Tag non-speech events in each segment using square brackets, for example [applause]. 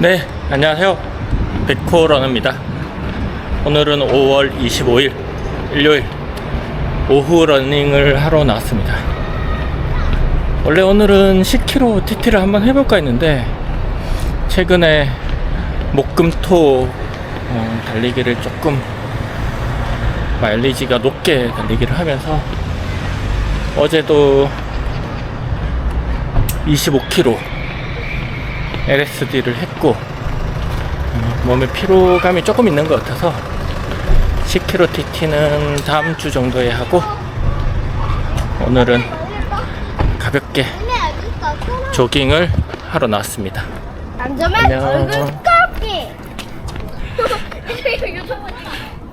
네, 안녕하세요. 백호 러너입니다. 오늘은 5월 25일 일요일 오후 러닝을 하러 나왔습니다. 원래 오늘은 10km TT를 한번 해볼까 했는데 최근에 목금토 어, 달리기를 조금 마일리지가 높게 달리기를 하면서 어제도 25km LSD를 했고 음, 몸에 피로감이 조금 있는 것 같아서 10km TT는 다음 주 정도에 하고 오늘은 가볍게 조깅을 하러 나왔습니다. 안녕. [laughs]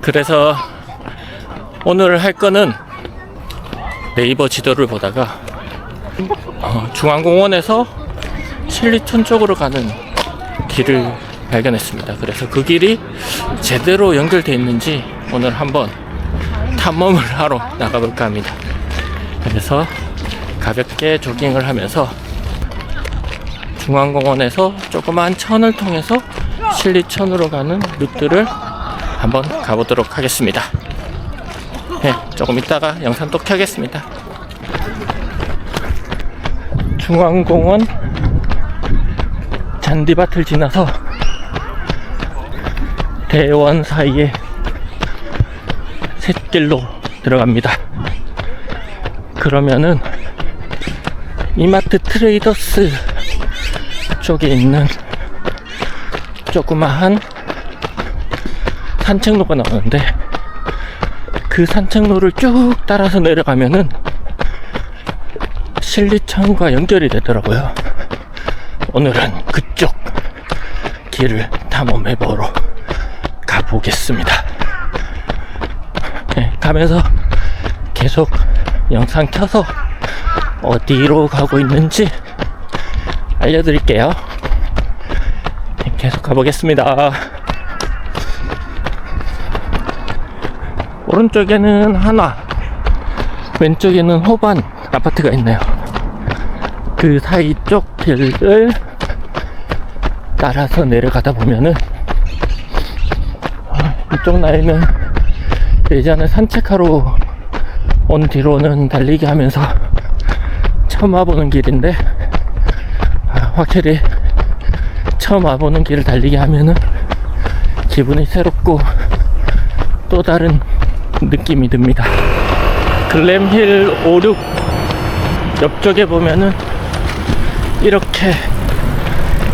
그래서 오늘 할 거는 네이버 지도를 보다가 어, 중앙공원에서 신리촌 쪽으로 가는 길을 발견했습니다. 그래서 그 길이 제대로 연결되어 있는지 오늘 한번 탐험을 [laughs] 하러 나가볼까 합니다. 그래서 가볍게 조깅을 하면서 중앙공원에서 조그마한 천을 통해서 신리천으로 가는 루트를 한번 가보도록 하겠습니다. 네, 조금 이따가 영상 또 켜겠습니다. 중앙공원 잔디밭을 지나서 대원 사이에 샛길로 들어갑니다. 그러면은 이마트 트레이더스 쪽에 있는 조그마한 산책로가 나오는데 그 산책로를 쭉 따라서 내려가면은 신리천과 연결이 되더라고요. 오늘은 그쪽 길을 탐험해 보러 가보겠습니다. 네, 가면서 계속 영상 켜서 어디로 가고 있는지 알려드릴게요. 네, 계속 가보겠습니다. 오른쪽에는 한화, 왼쪽에는 호반 아파트가 있네요. 그 사이 쪽 길을 따라서 내려가다 보면은 아, 이쪽 라인은 예전에 산책하러 온 뒤로는 달리기 하면서 처음 와보는 길인데 아, 확실히 처음 와보는 길을 달리기 하면은 기분이 새롭고 또 다른 느낌이 듭니다. 글램힐 56 옆쪽에 보면은 이렇게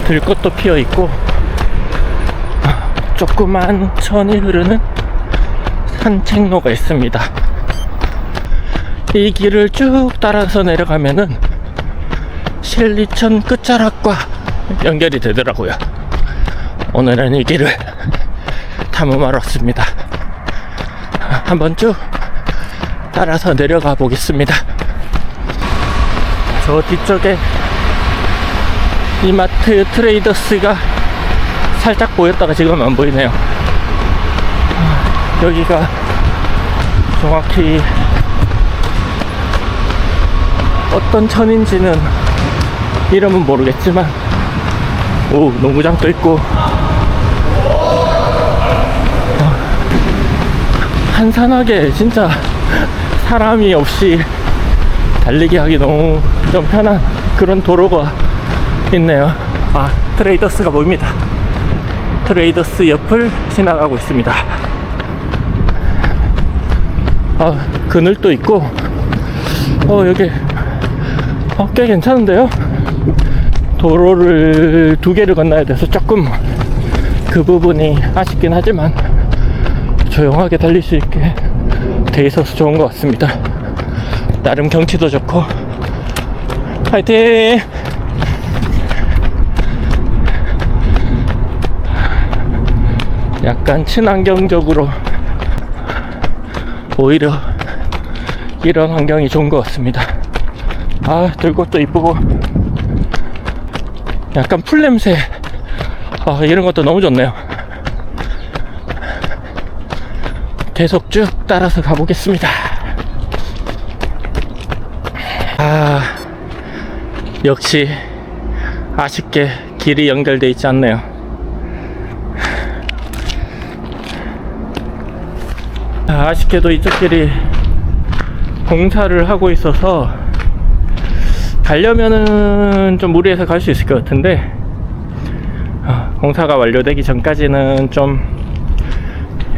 들꽃도 피어 있고 조그만 천이 흐르는 산책로가 있습니다. 이 길을 쭉 따라서 내려가면은 신리천 끝자락과 연결이 되더라고요. 오늘은 이 길을 탐험하러 왔습니다. 한번 쭉 따라서 내려가 보겠습니다. 저 뒤쪽에 이마트 트레이더스가 살짝 보였다가 지금 안 보이네요. 아, 여기가 정확히 어떤 천인지는 이름은 모르겠지만 오 농구장도 있고 한산하게 진짜 사람이 없이 달리기 하기 너무 좀 편한 그런 도로가 있네요. 아, 트레이더스가 보입니다. 트레이더스 옆을 지나가고 있습니다. 아, 그늘도 있고, 어, 여기, 어, 꽤 괜찮은데요? 도로를 두 개를 건너야 돼서 조금 그 부분이 아쉽긴 하지만 조용하게 달릴 수 있게 돼 있어서 좋은 것 같습니다. 나름 경치도 좋고 파이팅! 약간 친환경적으로 오히려 이런 환경이 좋은 것 같습니다. 아, 들꽃도 이쁘고 약간 풀 냄새 아, 이런 것도 너무 좋네요. 계속 쭉 따라서 가보겠습니다. 아, 역시 아쉽게 길이 연결돼 있지 않네요. 아, 아쉽게도 이쪽 길이 공사를 하고 있어서 가려면은 좀 무리해서 갈 수 있을 것 같은데 아, 공사가 완료되기 전까지는 좀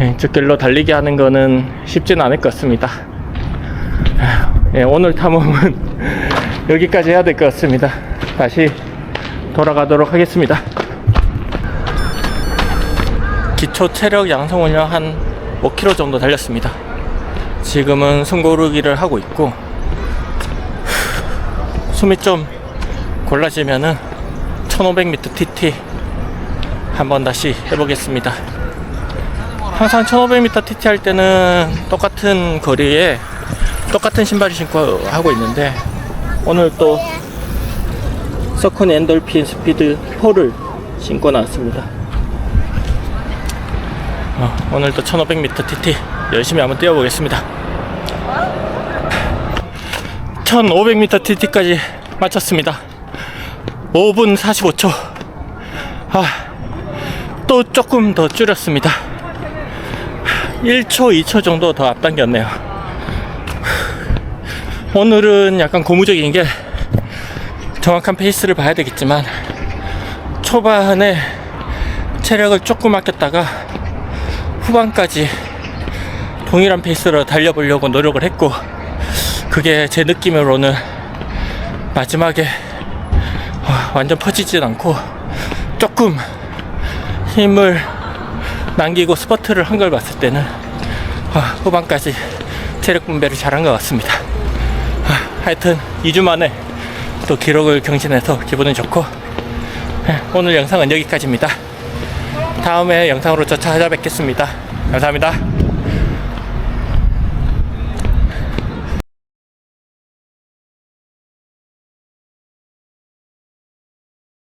예, 이쪽 길로 달리기 하는 거는 쉽지는 않을 것 같습니다. 아, 예, 오늘 탐험은 [laughs] 여기까지 해야 될 것 같습니다. 다시 돌아가도록 하겠습니다. 기초 체력 양성 훈련 한 5km 정도 달렸습니다. 지금은 숨고르기를 하고 있고 숨이 좀 골라지면은 1500m TT 한번 다시 해보겠습니다. 항상 1500m TT 할 때는 똑같은 거리에 똑같은 신발을 신고 하고 있는데 오늘 또 서컨 엔돌핀 스피드 4를 신고 나왔습니다. 어, 오늘 또 1500m TT 열심히 한번 뛰어보겠습니다. 1500m TT까지 마쳤습니다. 5분 45초. 아, 또 조금 더 줄였습니다. 1초, 2초 정도 더 앞당겼네요. 오늘은 약간 고무적인 게 정확한 페이스를 봐야 되겠지만 초반에 체력을 조금 아꼈다가 후반까지 동일한 페이스로 달려보려고 노력을 했고 그게 제 느낌으로는 마지막에 어, 완전 퍼지진 않고 조금 힘을 남기고 스퍼트를 한 걸 봤을 때는 어, 후반까지 체력 분배를 잘한 것 같습니다. 아, 하여튼 2주 만에 또 기록을 경신해서 기분은 좋고 예, 오늘 영상은 여기까지입니다. 다음에 영상으로 저 찾아뵙겠습니다. 감사합니다.